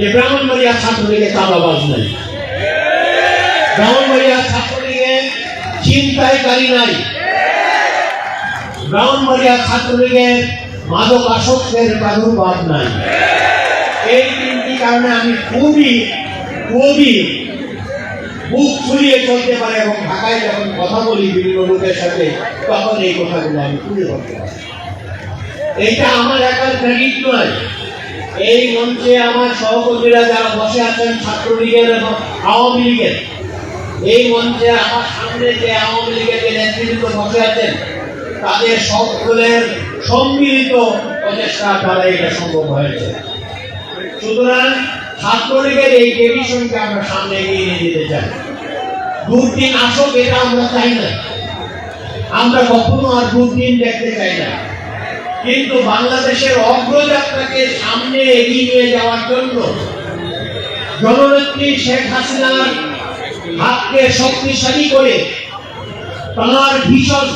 যে ব্রাহ্মণবাড়িয়া ছাত্রলীগে চাঁদাবাজ নাই। ব্রাহ্মণবাড়িয়া ছাত্রলীগে চিন্তায়কারী নাই। ব্রাহ্মণবাড়িয়া ছাত্রলীগের মাদক আসক্তের প্রাদুর্ভাব নাই। এই তিনটি কারণে আমি খুবই খুবই বুক ফুলিয়ে চলতে পারে এবং ঢাকায় যখন কথা বলি বিভিন্ন লোকের সাথে, তখন এই কথাগুলো আমি তুলে ধরতে পারি। এইটা আমার একার ক্রেডিট নয়। এই মঞ্চে আমার সহকর্মীরা যারা বসে আছেন, ছাত্রলীগের এবং আওয়ামী লীগের, এই মঞ্চে আমার সামনে যে আওয়ামী লীগের যে নেতৃত্ব বসে আছেন, তাদের সকলের সম্মিলিত প্রচেষ্টা দ্বারা এটা সম্ভব হয়েছে। সুতরাং ছাত্রলীগের এই ডিভিশনকে আমরা সামনে এগিয়ে নিয়ে যেতে চাই। দুর্দিন আসুক, এটা আমরা চাই না। আমরা কখনো আর দুর্দিন দেখতে চাই না। কিন্তু বাংলাদেশের অগ্রযাত্রাকে সামনে এগিয়ে নিয়ে যাওয়ার জন্য জননেত্রী শেখ হাসিনার হাতকে শক্তিশালী করে তাঁর ভীষণ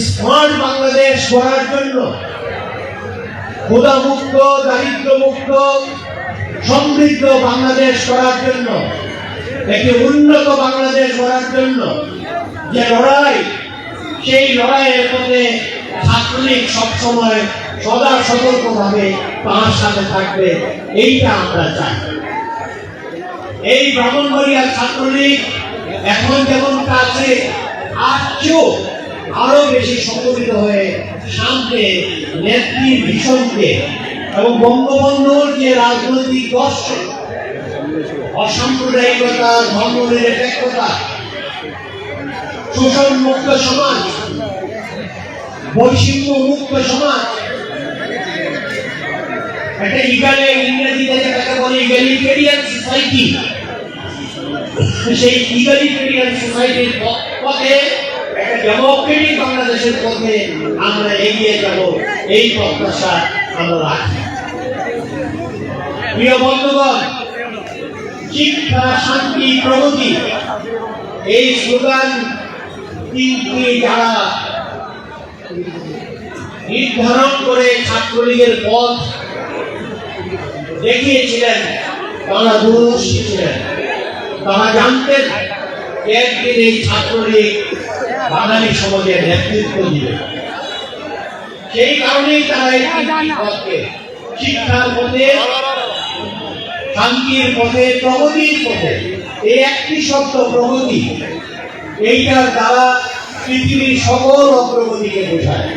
স্মার্ট বাংলাদেশ গড়ার জন্য দারিদ্র মুক্ত সমৃদ্ধ বাংলাদেশ করার জন্য, একটি উন্নত বাংলাদেশ করার জন্য যে লড়াই সেই লড়াইয়ের পথে ছাত্রলীগ সবসময় সদা সতর্কভাবে তার সাথে থাকবে, এইটা আমরা চাই। এই ব্রাহ্মণবাড়িয়া ছাত্রলীগ এখন যেমন কাছে আজও আরও বেশি সংগঠিত হয়ে সামনে নেত্রীর ভীষণকে এবং বঙ্গবন্ধুর যে রাজনৈতিক দর্শন অসাম্প্রদায়িকতা ধর্ম নিরপেক্ষতা শোষণ মুক্ত সমাজ বৈষম্য মুক্ত সমাজ একটা ইগালে ইংরেজিতে যেটাকে বলে ইগালিটেরিয়ান সোসাইটি। সেই ইগালিটেরিয়ান সোসাইটির পথে একটা ডেমোক্রেটিক বাংলাদেশের পথে আমরা এগিয়ে যাব। এই প্রত্যাশা আমরা রাখি। প্রিয় বন্ধুগণ, শিক্ষা, শান্তি, প্রগতি, এই স্লোগান নির্ধারণ করে ছাত্রলীগের পথ দেখিয়েছিলেন, তারা দূরদর্শী ছিলেন তারা জানতেন একদিন এই ছাত্রলীগ বাঙালি সমাজের নেতৃত্ব দিবে। সেই কারণেই তারা এই পথকে, শিক্ষার পথে, শান্তির পথে, প্রগতির পথে, এই একটি শব্দ প্রগতি এইটার দ্বারা পৃথিবীর সকল অগ্রগতিকে বোঝায়।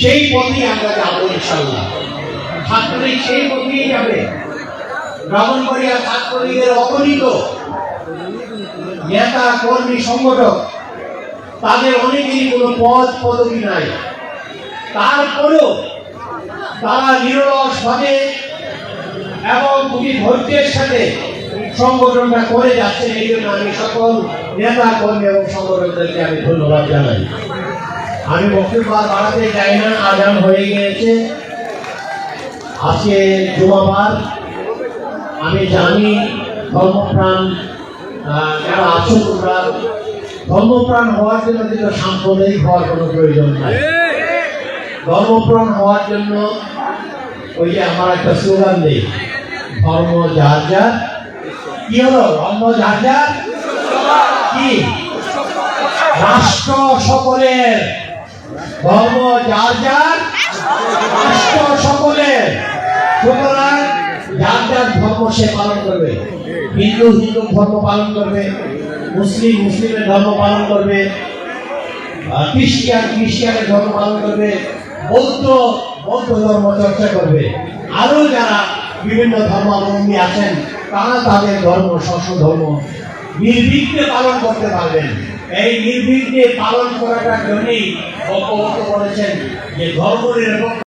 সেই পথে আমরা যাব ইনশাল্লাহ ছাত্রলীগ সেই পথেই যাবে। ব্রাহ্মণবাড়িয়া ছাত্রলীগের অগণিত নেতা, কর্মী, সংগঠক, তাদের অনেকেরই কোনো পদ, পদবি নাই। তারপরেও তারা নিরলস ভাবে এবং খুবই ধৈর্যের সাথে সংগঠনটা করে যাচ্ছে এই জন্য আমি সকল নেতা, কর্মী এবং সংগঠনদেরকে আমি ধন্যবাদ জানাই। আমি বক্তব্য বাড়াতে চাই না আজান হয়ে গিয়েছে। আজকে জুমাবার আমি জানি ধর্মপ্রাণ যারা আছো তোমরা, ধর্মপ্রাণ হওয়ার জন্য কিন্তু সাম্প্রদায়িক হওয়ার কোনো প্রয়োজন নাই। ধর্মপ্রাণ হওয়ার জন্য ওই যে আমার একটা স্লোগান নেই ধর্ম যার যার কি হলো? ধর্ম যার কি? রাষ্ট্র সকলের ধর্ম যার যার রাষ্ট্র সকলের। সুতরাং যার যার ধর্ম সে পালন করবে। হিন্দু হিন্দু ধর্ম পালন করবে। মুসলিম মুসলিমের ধর্ম পালন করবে। আহ, খ্রিস্টান খ্রিস্টানের ধর্ম পালন করবে। বৌদ্ধ বৌদ্ধ ধর্ম চর্চা করবে। আরও যারা বিভিন্ন ধর্মাবলম্বী আছেন তারা তাদের ধর্ম শস্য ধর্ম নির্বিঘ্নে পালন করতে পারবেন এই নির্বিঘ্নে পালন করাটার জন্যই বক্তব্য করেছেন যে ধর্ম নিরপেক্ষ